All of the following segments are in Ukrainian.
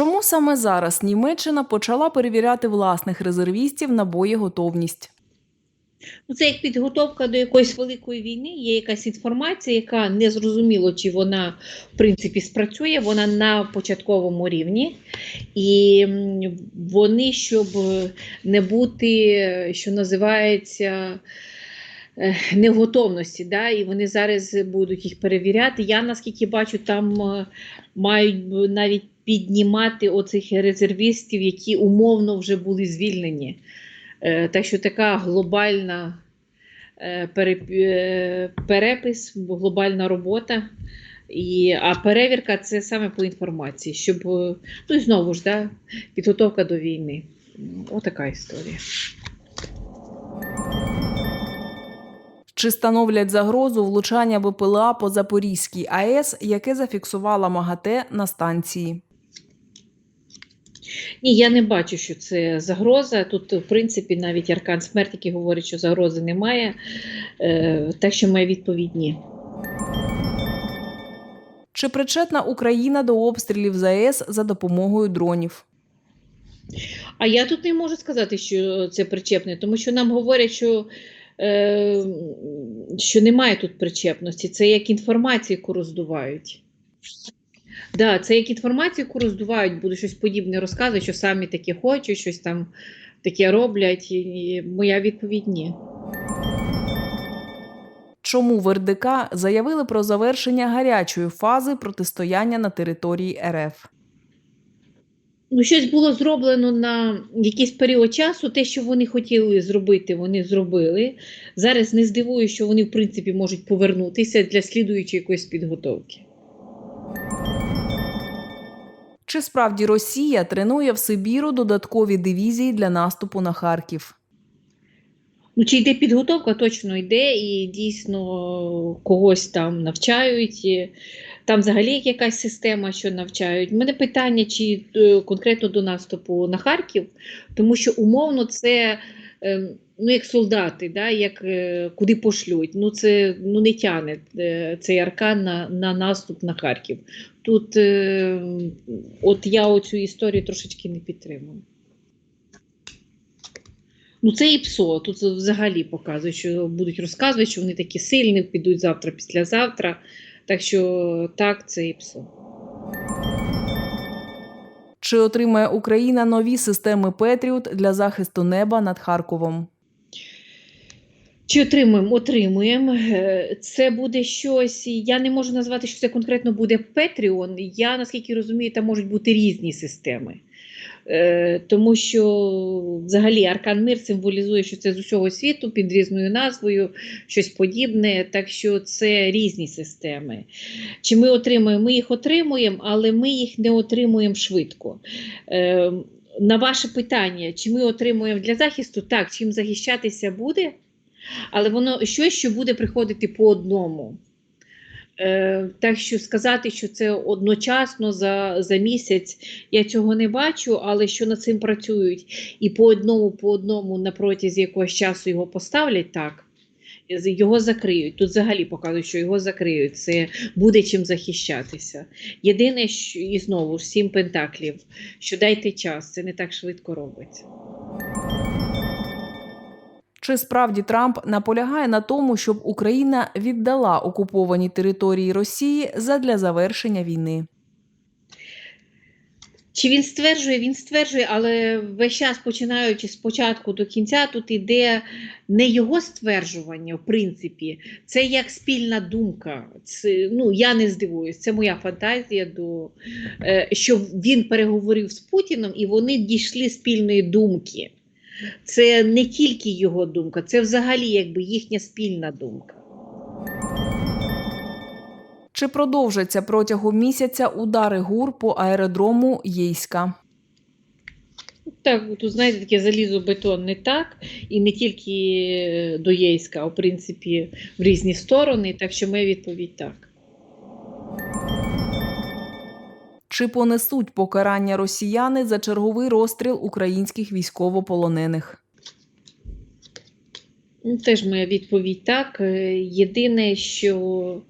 Чому саме зараз Німеччина почала перевіряти власних резервістів на боєготовність? Ну, це як підготовка до якоїсь великої війни. Є якась інформація, яка не зрозуміло, чи вона в принципі спрацює. Вона на початковому рівні, і вони, щоб не бути, що називається. Е, Не в готовності, да, і вони зараз будуть їх перевіряти. Я наскільки бачу, там е, мають навіть піднімати оцих резервістів, які умовно вже були звільнені. Е, Так що така глобальна переп- перепис, глобальна робота. І, а перевірка це саме по інформації, щоб ну і знову ж да, підготовка до війни. Отака історія. Чи становлять загрозу влучання БПЛА по Запорізькій АЕС, яке зафіксувала МАГАТЕ на станції? Ні, я не бачу, що це загроза. Тут, в принципі, навіть Аркан Смерть, який говорить, що загрози немає. Е, так що моя відповідь ні. Чи причетна Україна до обстрілів з АЕС за допомогою дронів? А я тут не можу сказати, що це причепне, тому що нам говорять, що, що немає тут причепності. Це як інформацію, яку роздувають. Да, це як інформацію, яку роздувають, буде щось подібне розказувати, що самі таке хочуть, щось там таке роблять. І моя відповідь ні. Чому в РДК заявили про завершення гарячої фази протистояння на території РФ? Ну, щось було зроблено на якийсь період часу. Те, що вони хотіли зробити, вони зробили. Зараз не здивую, що вони, в принципі, можуть повернутися для слідуючої якоїсь підготовки. Чи справді Росія тренує в Сибіру додаткові дивізії для наступу на Харків? Ну, чи йде підготовка, точно йде, і дійсно когось там навчають. і Там взагалі якась система, що навчають. У мене питання, чи е, конкретно до наступу на Харків, тому що умовно це е, ну, як солдати, да, як, е, куди пошлють. Ну, це ну, не тягне е, цей аркан на, на наступ на Харків. Тут е, от я оцю історію трошечки не підтримую. Ну, це і ПСО. Тут взагалі показують, що будуть розказувати, що вони такі сильні, підуть завтра, післязавтра. Так що так, це і ПСО. Чи отримає Україна нові системи Петріот для захисту неба над Харковом? Чи отримуємо? Отримуємо. Е, Це буде щось. Я не можу назвати, що це конкретно буде Петріон. Я наскільки розумію, там можуть бути різні системи. Е, Тому що взагалі Аркан Мир символізує, що це з усього світу під різною назвою, щось подібне. Так що це різні системи. Чи ми отримуємо? Ми їх отримуємо, але ми їх не отримуємо швидко. Е, На ваше питання, чи ми отримуємо для захисту? Так, чим захищатися буде, але воно щось, що буде приходити по одному. Е, так що сказати, що це одночасно за, за місяць, я цього не бачу, але що над цим працюють, і по одному, по одному на протязі якогось часу його поставлять так. Його закриють. Тут взагалі показують, що його закриють. Це буде чим захищатися. Єдине, що і знову ж сім пентаклів, що дайте час, це не так швидко робиться. Чи справді Трамп наполягає на тому, щоб Україна віддала окуповані території Росії задля завершення війни? Чи він стверджує? Він стверджує, але весь час, починаючи з початку до кінця, тут іде не його стверджування, в принципі, це як спільна думка. Це, ну, я не здивуюсь, це моя фантазія, до, е, що він переговорив з Путіном і вони дійшли спільної думки. Це не тільки його думка, це взагалі якби їхня спільна думка. Чи продовжаться протягом місяця удари ГУР по аеродрому Єйська? Так, тут знаєте, таке залізобетон не так, і не тільки до Єйська, а в принципі в різні сторони. Так що моя відповідь так. Чи понесуть покарання росіяни за черговий розстріл українських військовополонених? Ну, Теж моя відповідь так. Е, Єдине, що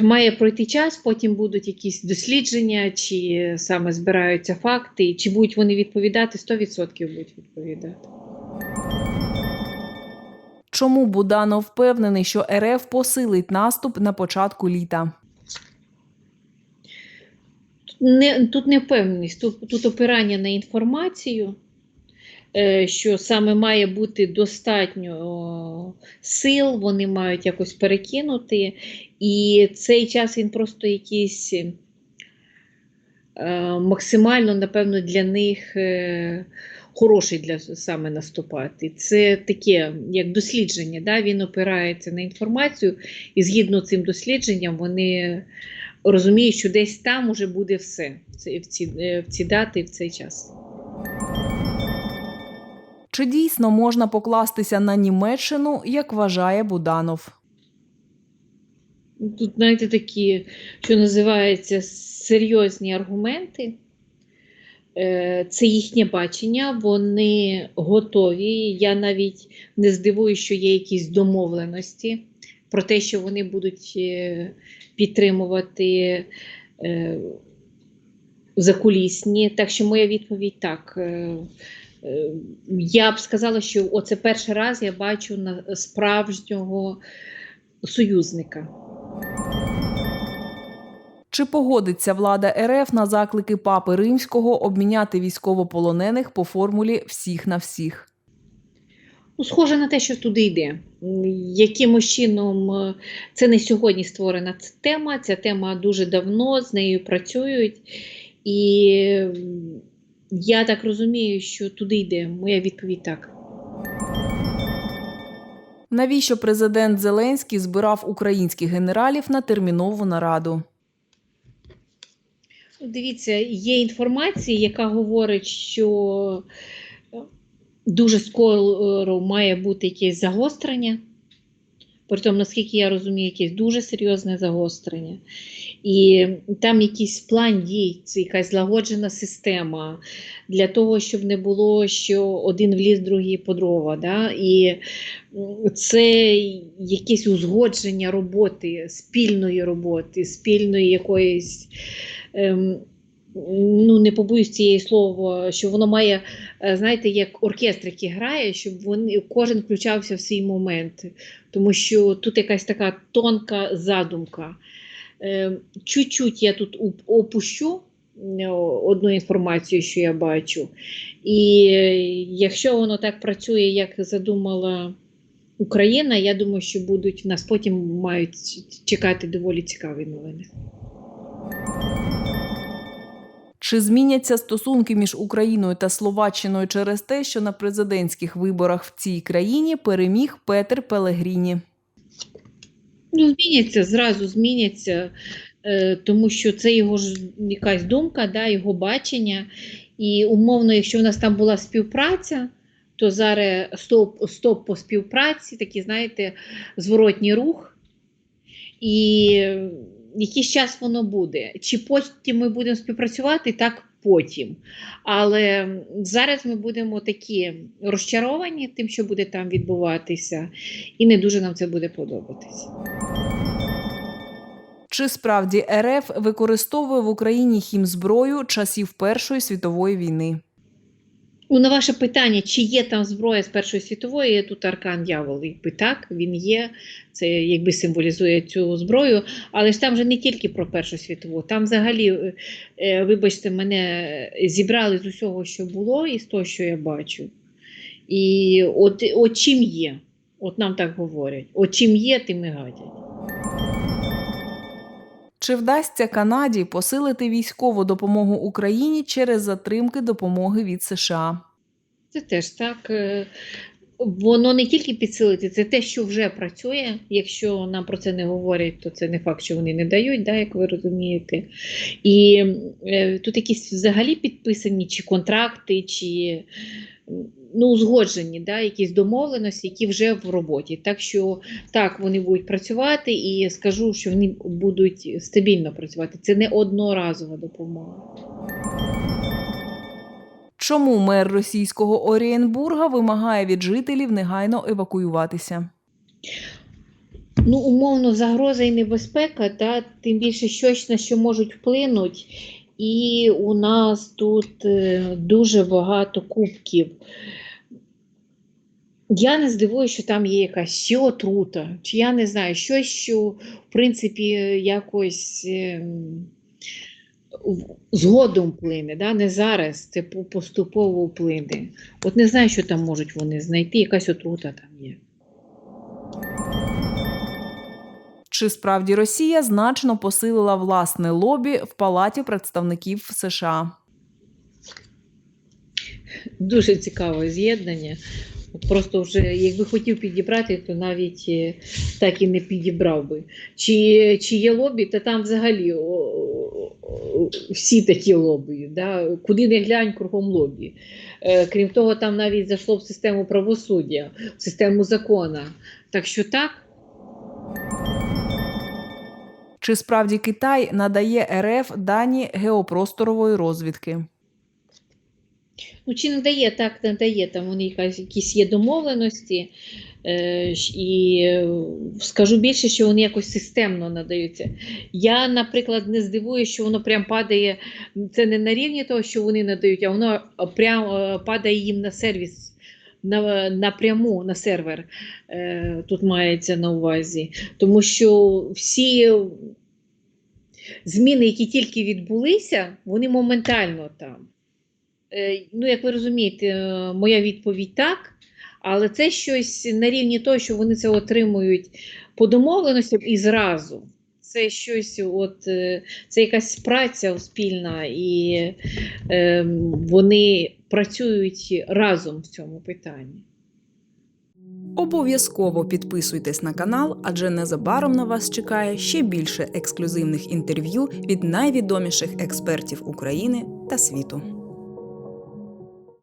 Має пройти час, потім будуть якісь дослідження, чи саме збираються факти, чи будуть вони відповідати, 100% будуть відповідати. Чому Буданов впевнений, що РФ посилить наступ на початку літа? Не, тут не впевненість, тут, тут опирання на інформацію, е, що саме має бути достатньо сил, вони мають якось перекинути, і цей час він просто якийсь е, максимально, напевно, для них е, хороший для саме наступати. Це таке, як дослідження, да? він опирається на інформацію, і згідно цим дослідженням вони розуміють, що десь там уже буде все в ці, в ці, е, в дати, в цей час. Чи дійсно можна покластися на Німеччину, як вважає Буданов? Тут, знаєте, такі, що називається, серйозні аргументи. Е, Це їхнє бачення, вони готові. Я навіть не здивуюся, що є якісь домовленості про те, що вони будуть е, підтримувати е, закулісні. Так що моя відповідь так. Е, е, Я б сказала, що оце перший раз я бачу на справжнього союзника. Чи погодиться влада РФ на заклики папи римського обміняти військовополонених по формулі всіх на всіх? Ну, схоже на те, що туди йде. Якимось чином е, це не сьогодні створена ця тема. Ця тема дуже давно з нею працюють. І я так розумію, що туди йде. Моя відповідь так. Навіщо президент Зеленський збирав українських генералів на термінову нараду? Дивіться, є інформація, яка говорить, що дуже скоро має бути якесь загострення. Притом, наскільки я розумію, якесь дуже серйозне загострення. І там якийсь план дій, це якась злагоджена система для того, щоб не було, що один вліз, другий по дрова. Да? І це якесь узгодження роботи, спільної роботи, спільної якоїсь. Ем, ну, не побоюсь цієї слова, що воно має, е, знаєте, як оркестр, який грає, щоб вони, кожен включався в свій момент. Тому що тут якась така тонка задумка. Е, Чуть-чуть я тут опущу е, одну інформацію, що я бачу. І якщо воно так працює, як задумала Україна, я думаю, що будуть нас потім мають чекати доволі цікаві новини. Чи зміняться стосунки між Україною та Словаччиною через те, що на президентських виборах в цій країні переміг Петер Пелегріні? Ну, зміняться, зразу зміняться, е, тому що це його ж якась думка, да, його бачення. І умовно, якщо в нас там була співпраця, то зараз стоп, стоп по співпраці, такий, знаєте, зворотній рух. І якийсь час воно буде. Чи потім ми будемо співпрацювати, так потім. Але зараз ми будемо такі розчаровані тим, що буде там відбуватися, і не дуже нам це буде подобатися. Чи справді РФ використовує в Україні хімзброю часів Першої світової війни? Ну, на ваше питання, чи є там зброя з Першої світової, тут аркан дьявол, якби так, він є, це якби символізує цю зброю, але ж там же не тільки про Першу світову, там взагалі, е, е, вибачте, мене зібрали з усього, що було, і з того, що я бачу. І от, от чим є, от нам так говорять, от чим є, тим і гадять. Чи вдасться Канаді посилити військову допомогу Україні через затримки допомоги від США? Це теж так. е, Воно не тільки підсилити, це те, що вже працює. Якщо нам про це не говорять, то це не факт, що вони не дають, да, як ви розумієте. І е, тут якісь взагалі підписані чи контракти, чи ну, узгоджені, да, якісь домовленості, які вже в роботі. Так що так, вони будуть працювати, і скажу, що вони будуть стабільно працювати. Це не одноразова допомога. Чому мер російського Орієнбурга вимагає від жителів негайно евакуюватися? Ну, умовно, загроза і небезпека, та, тим більше щось, на що можуть вплинути. І у нас тут е, дуже багато кубків. Я не здивуюся, що там є якась ще отрута, чи я не знаю, щось, що, в принципі, якось ем, згодом вплине, да? не зараз, це поступово вплине. От не знаю, що там можуть вони знайти, якась отрута там є. Чи справді Росія значно посилила власне лобі в Палаті представників США? Дуже цікаве з'єднання. От Просто вже, якби хотів підібрати, то навіть е, так і не підібрав би. Чи, чи є лобі, то там взагалі о, о, о, всі такі лобі. Да? Куди не глянь, кругом лобі. Е, крім того, там навіть зайшло в систему правосуддя, в систему закона. Так що так, Чи справді Китай надає РФ дані геопросторової розвідки? Ну, чи надає, так надає, там вони якась, якісь є домовленості. Е, і е, скажу більше, що вони якось системно надаються. Я, наприклад, не здивуюся, що воно прям падає. Це не на рівні того, що вони надають, а воно прям е, падає їм на сервіс. На, напряму на сервер е, тут мається на увазі. Тому що всі зміни, які тільки відбулися, вони моментально там. Е, Ну, як ви розумієте, е, моя відповідь так, але це щось на рівні того, що вони це отримують по домовленостям і зразу. Це щось, от, е, це якась праця спільна, і е, вони працюють разом в цьому питанні. Обов'язково підписуйтесь на канал, адже незабаром на вас чекає ще більше ексклюзивних інтерв'ю від найвідоміших експертів України та світу.